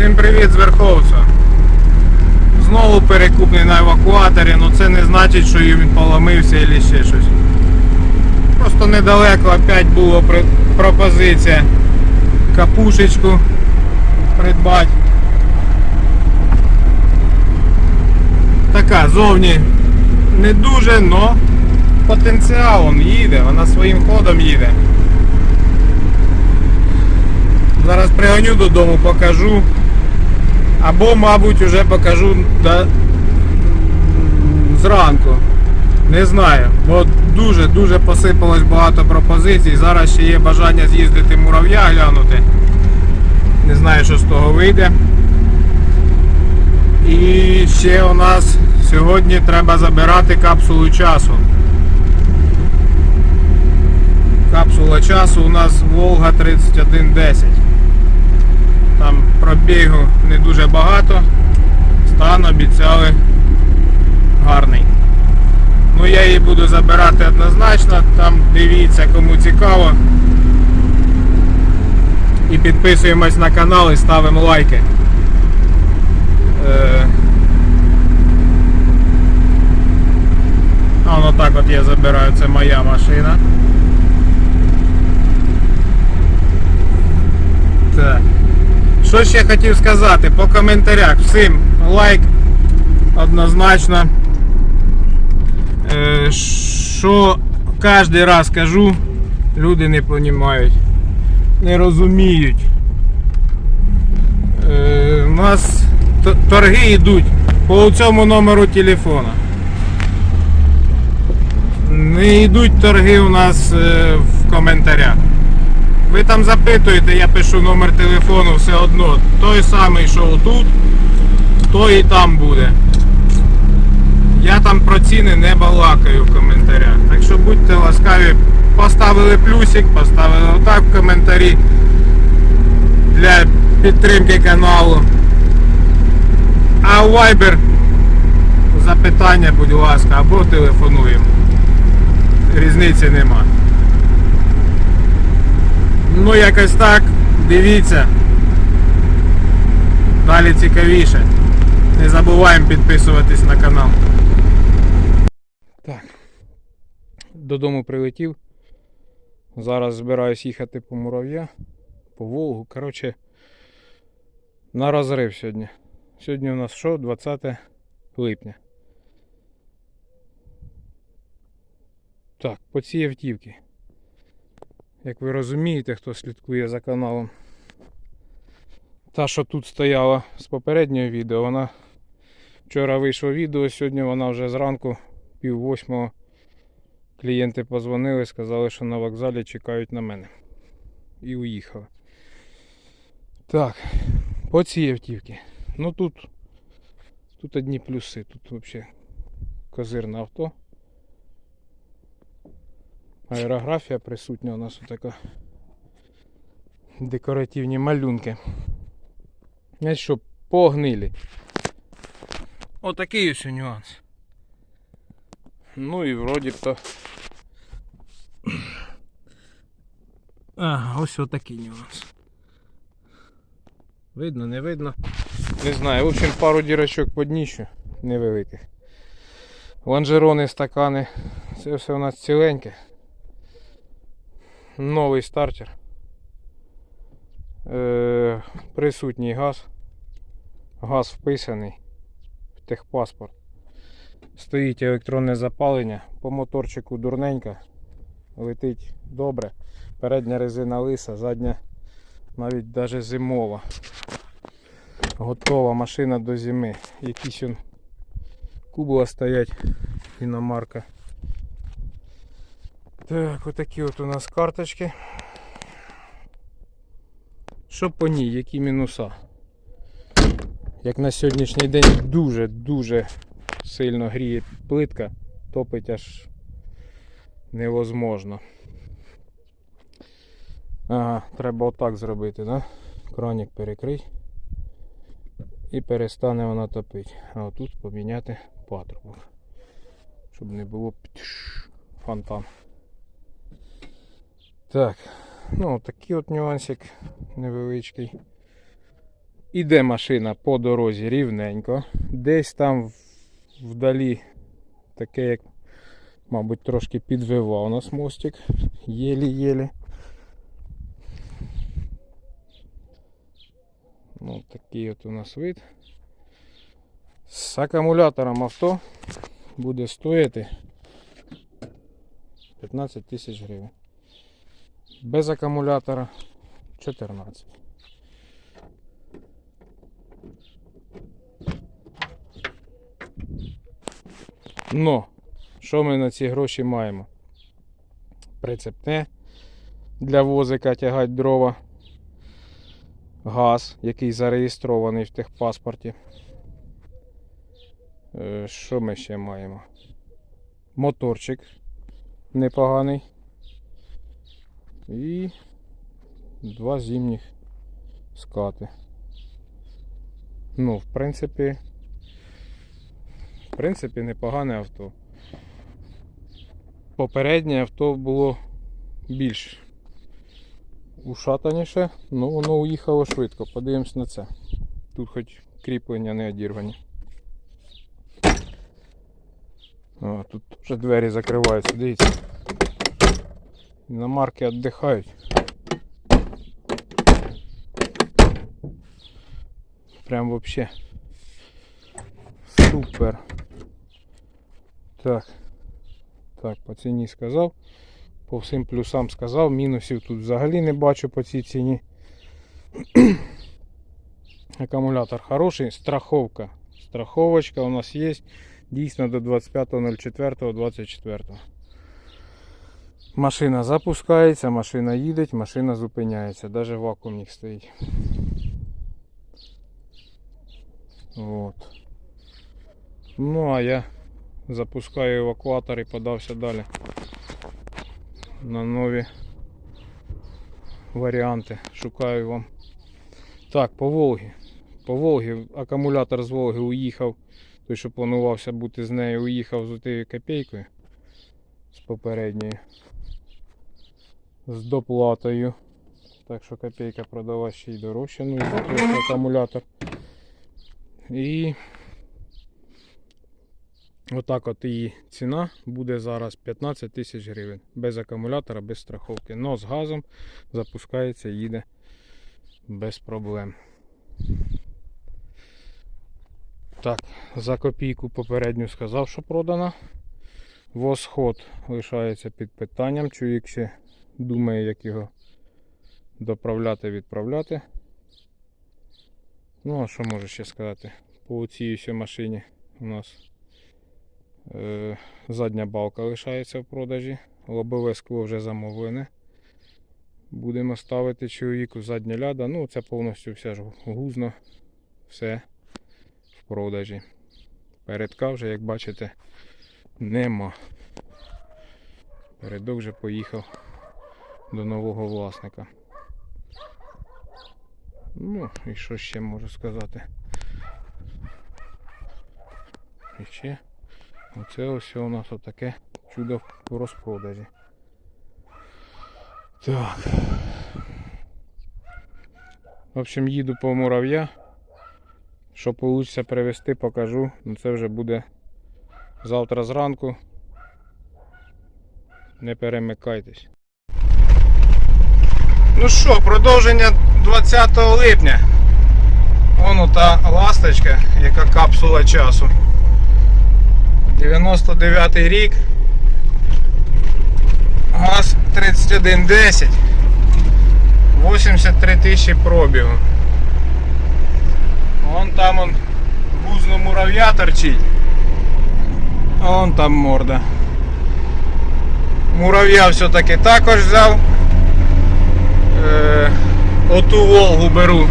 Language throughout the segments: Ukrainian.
Всім привіт з Верховця. Знову перекупний на евакуаторі, але це не значить, що він поломився або ще щось. Просто недалеко опять була пропозиція капушечку придбати. Така зовні не дуже, но потенціал он їде, вона своїм ходом їде. Зараз пригоню додому, покажу. Або, мабуть, вже покажу да, зранку. Не знаю. Бо дуже-дуже посипалось багато пропозицій. Зараз ще є бажання з'їздити мурав'я глянути. Не знаю, що з того вийде. І ще у нас сьогодні треба забирати капсулу часу. Капсула часу у нас Волга 3110. Там пробігу не дуже багато. Стан обіцяли гарний. Ну я її буду забирати однозначно, там дивіться кому цікаво. І підписуємось на канал і ставимо лайки. Е, А воно так от я забираю, це моя машина. Так. Що ще хотів сказати по коментарях. Всім лайк однозначно. Е, Що кожен раз кажу, люди не розуміють, не розуміють. Е, У нас торги йдуть по цьому номеру телефона. Не йдуть торги у нас е, в коментарях. Ви там запитуєте, я пишу номер телефону все одно. Той самий, що отут, той і там буде. Я там про ціни не балакаю в коментарях. Так що будьте ласкаві, поставили плюсик, поставили отак в коментарі для підтримки каналу. А у Viber запитання, будь ласка, або телефонуємо. Різниці нема. Ну якось так, дивіться. Далі цікавіше. Не забуваємо підписуватись на канал. Так. Додому прилетів. Зараз збираюсь їхати по мурав'я, по Волгу. Коротше, на розрив сьогодні. Сьогодні у нас що? 20 липня. Так, по цій автівці. Як ви розумієте, хто слідкує за каналом. Та, що тут стояла з попереднього відео, вона вчора вийшло відео, сьогодні вона вже зранку, пів восьмого, клієнти позвонили, сказали, що на вокзалі чекають на мене. І уїхали. Так, по цій автівці. Ну тут, тут одні плюси, тут взагалі козирне авто. Аерографія присутня у нас така. Декоративні малюнки. А що, погнилі. Отакий ось нюанс. Ну і вроді б то. Ага, ось отакий нюанс. Видно, не видно. Не знаю. В общем, пару дірочок по дніщу невеликих. Лонжерони, стакани. Це все у нас ціленьке. Новий стартер. Е, присутній газ. Газ вписаний в техпаспорт. Стоїть електронне запалення. По моторчику дурненько. Летить добре. Передня резина лиса, задня навіть даже зимова. Готова машина до зими. Якісь он кубла стоять іномарка. Так, отакі от у нас карточки. Що по ній, які мінуса? Як на сьогоднішній день дуже-дуже сильно гріє плитка, топить аж невозможно. Ага, треба отак зробити, да? Кранік перекрий. І перестане вона топити. А отут поміняти патрубок. Щоб не було фонтан. Так, ну такий от нюансик невеличкий. Іде машина по дорозі рівненько. Десь там вдалі таке, як, мабуть, трошки підвивав нас мостик. Єлі-єлі. Ну, такий от у нас вид. З акумулятором авто буде стоїти 15 тисяч гривень. Без акумулятора 14. Но, що ми на ці гроші маємо? Прицепне для возика тягати дрова. Газ, який зареєстрований в техпаспорті. Е, Що ми ще маємо? Моторчик непоганий. І два зимніх скати. Ну, в принципі, в принципі, непогане авто. Попереднє авто було більш ушатаніше, але воно уїхало швидко. Подивимось на це. Тут хоч кріплення не одірвані. О, тут вже двері закриваються, дивіться. Іномарки віддихають. Прям вообще супер. Так. Так, по ціні сказав. По всім плюсам сказав. Мінусів тут взагалі не бачу по цій ціні. Акумулятор хороший, страховка. Страховочка у нас є дійсно до 25.04.24. Машина запускається, машина їде, машина зупиняється. Навіть вакуумник стоїть. Вот. Ну а я запускаю евакуатор і подався далі на нові варіанти. Шукаю вам. Так, по Волгі. По Волгі акумулятор з Волги уїхав. Той, що планувався бути з нею, уїхав з отією копійкою з попередньої. З доплатою. Так що копійка продала ще й дорожче, ну і акумулятор. І отак от її ціна буде зараз 15 тисяч гривень. Без акумулятора, без страховки. Но з газом запускається, їде без проблем. Так, за копійку попередню сказав, що продана. Восход лишається під питанням. Чоловік ще думає, як його доправляти, відправляти. Ну, а що можу ще сказати? По цій машині у нас е, задня балка лишається в продажі. Лобове скло вже замовлене. Будемо ставити чоловіку задня ляда. Ну, це повністю все ж гузно. Все в продажі. Передка вже, як бачите, нема. Передок вже поїхав до нового власника. Ну, і що ще можу сказати? І ще оце ось у нас отаке чудо в розпродажі. Так. В общем, їду по мурав'я. Що вийде привезти, покажу. Ну це вже буде завтра зранку. Не перемикайтесь. Ну що, продовження 20 липня. Вон та ласточка, яка капсула часу. 99 рік. ГАЗ 3110. 83 тисячі пробігу. Вон там он гузно мурав'я торчить. А вон там морда. Мурав'я все-таки також взяв. Е, оту Волгу беру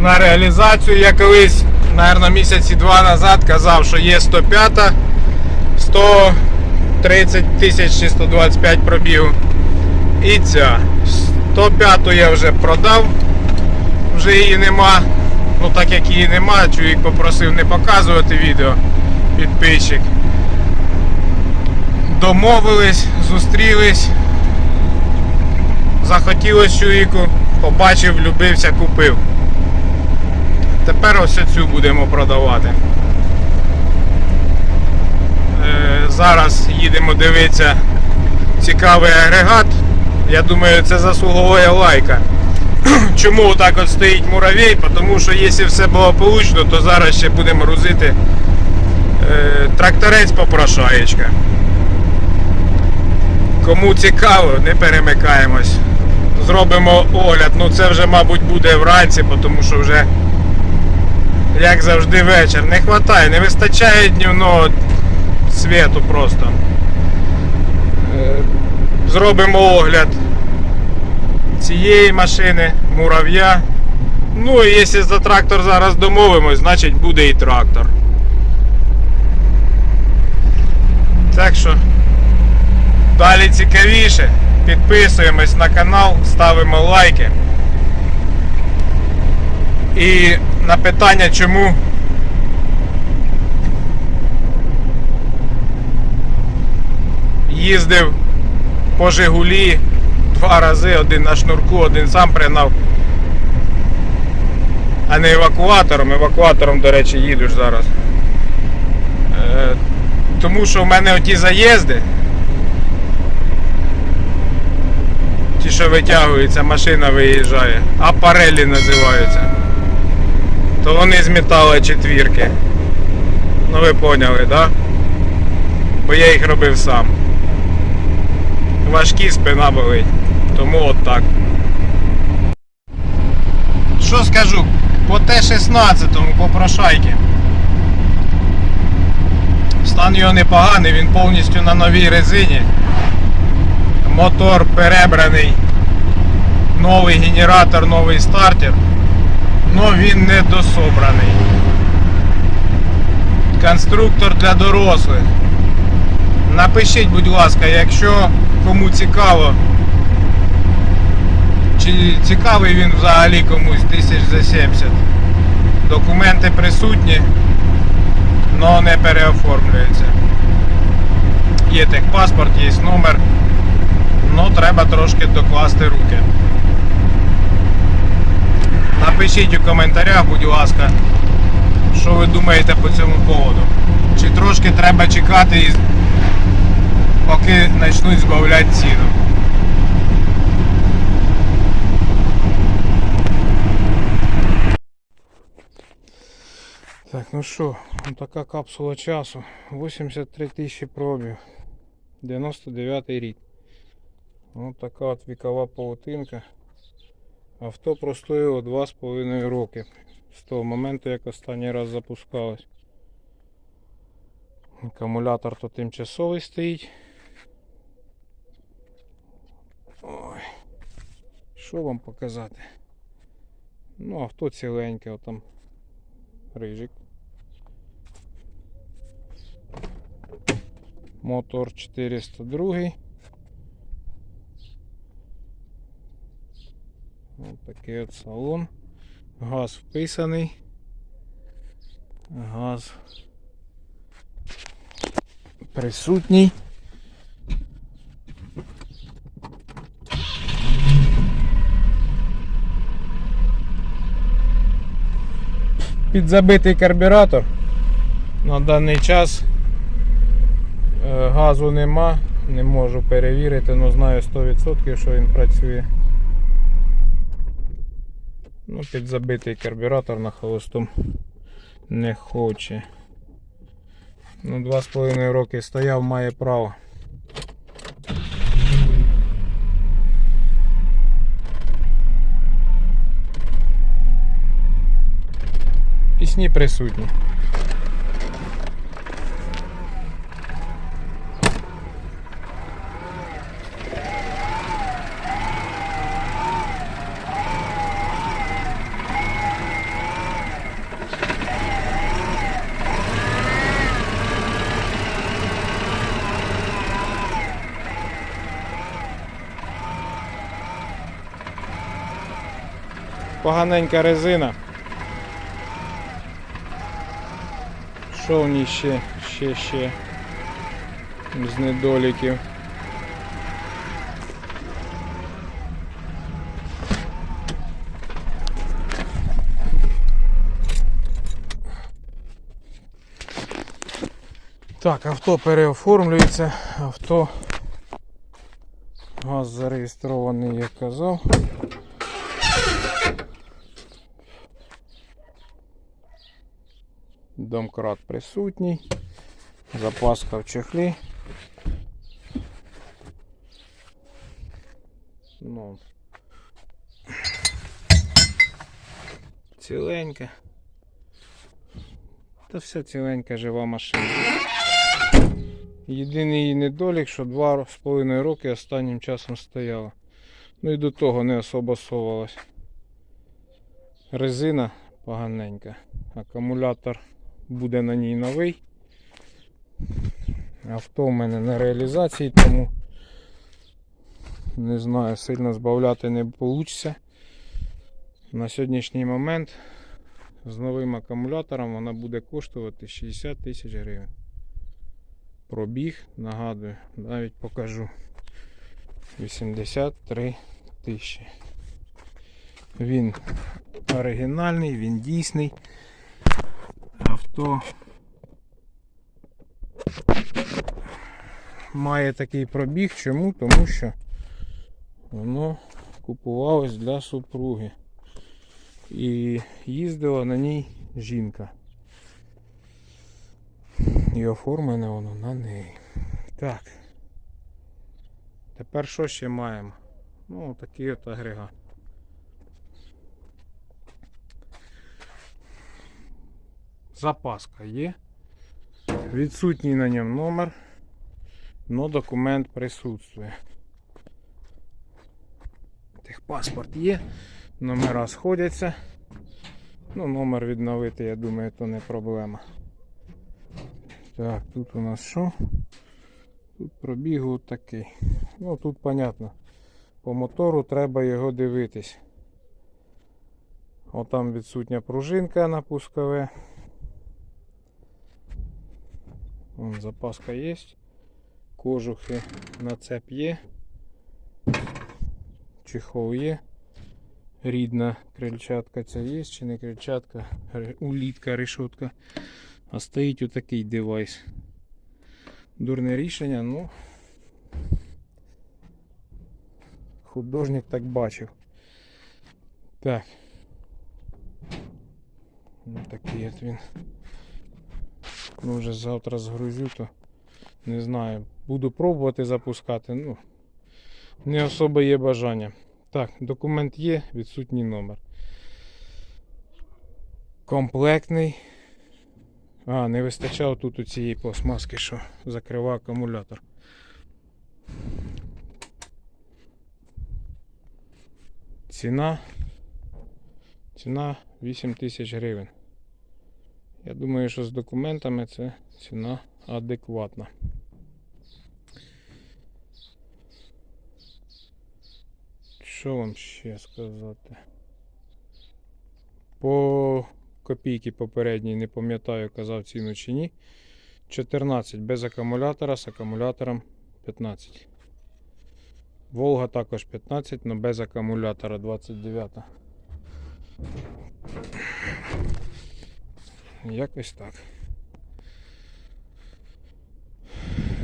на реалізацію. Я колись, мабуть, місяці два назад казав, що є 105, 130 тисяч чи 125 пробігу. І ця. 105 я вже продав, вже її нема. Ну так як її нема, чоловік попросив не показувати відео підписчик. Домовились, зустрілись. Захотілось чоловіку, побачив, влюбився, купив. Тепер ось цю будемо продавати. Е, Зараз їдемо дивитися цікавий агрегат. Я думаю, це заслуговує лайка. Чому так от стоїть муравей? Тому що якщо все благополучно, то зараз ще будемо грузити е, тракторець попрошаєчка. Кому цікаво, не перемикаємось. Зробимо огляд. Ну це вже, мабуть, буде вранці, тому що вже, як завжди, вечір. Не вистачає, не вистачає днівного світу просто. Е, Зробимо огляд цієї машини, мурав'я. Ну і якщо за трактор зараз домовимось, значить буде і трактор. Так що далі цікавіше. Підписуємось на канал, ставимо лайки. І на питання чому їздив по Жигулі два рази, один на шнурку, один сам пригнав. А не евакуатором. Евакуатором, до речі, їдеш зараз. Е, тому що в мене оті заїзди. Ті, що витягуються, машина виїжджає. Апарелі називаються. То вони з металу четвірки. Ну ви поняли, так? Да? Бо я їх робив сам. Важкі спина болить. Тому от так. Що скажу? По Т-16 по прошайки. Стан його непоганий, він повністю на новій резині. Мотор перебраний. Новий генератор, новий стартер. Но він не дособраний. Конструктор для дорослих. Напишіть, будь ласка, якщо кому цікаво, чи цікавий він взагалі комусь тисяч за 70. Документи присутні, але не переоформлюються. Є техпаспорт, є номер, але треба трошки докласти руки. Напишіть у коментарях, будь ласка, що ви думаєте по цьому поводу. Чи трошки треба чекати, і- поки почнуть збавляти ціну. Так, ну що, така капсула часу. 83 тисячі пробів. 99 рік. Ось така от вікова паутинка. Авто простоїло 2,5 роки. З того моменту, як останній раз запускалось. Акумулятор то тимчасовий стоїть. Ой. Що вам показати? Ну, авто ціленьке, отам рижик. Мотор 402. Ось такий от салон. Газ вписаний. Газ присутній. Підзабитий карбюратор. На даний час е, газу нема, не можу перевірити, але знаю 100% що він працює. Ну, підзабитий карбюратор на холостом не хоче. Ну, 2,5 роки стояв, має право. Пісні присутні. поганенька резина. Що в ній ще, ще, ще з недоліків? Так, авто переоформлюється, авто газ зареєстрований, як казав. Домкрат присутній. Запаска в чехлі. Ну. Ціленька. Та вся ціленька жива машина. Єдиний її недолік, що два з половиною роки останнім часом стояла. Ну і до того не особо совалась. Резина поганенька. Акумулятор буде на ній новий. Авто в мене на реалізації, тому не знаю, сильно збавляти не вийде. На сьогоднішній момент з новим акумулятором вона буде коштувати 60 тисяч гривень. Пробіг, нагадую, навіть покажу. 83 тисячі. Він оригінальний, він дійсний. Авто має такий пробіг. Чому? Тому що воно купувалось для супруги. І їздила на ній жінка. І оформлене воно на неї. Так. Тепер що ще маємо? Ну, такий от агрегат. Запаска є. Відсутній на ньому номер, но документ присутствує. Техпаспорт є, номера сходяться. Ну, номер відновити, я думаю, то не проблема. Так, тут у нас що? Тут пробіг такий. Ну тут понятно. По мотору треба його дивитись. Отам відсутня пружинка на пускове. Вон запаска є. Кожухи на цеп є. Чехол є. Рідна крильчатка ця є, чи не крильчатка, улітка, решетка. А стоїть отакий девайс. Дурне рішення, ну. Художник так бачив. Так. Ну такий от він. Ну вже завтра згрузю, то не знаю. Буду пробувати запускати, ну. Не особо є бажання. Так, документ є, відсутній номер. Комплектний. А, не вистачало тут у цієї пластмаски, що закриває акумулятор. Ціна. Ціна 8 тисяч гривень. Я думаю, що з документами це ціна адекватна. Що вам ще сказати? По копійки попередній не пам'ятаю, казав ціну чи ні. 14 без акумулятора з акумулятором 15. Волга також 15, але без акумулятора 29. Якось так.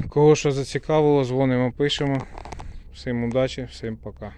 Кого що зацікавило, дзвонимо, пишемо. Всім удачі, всім пока.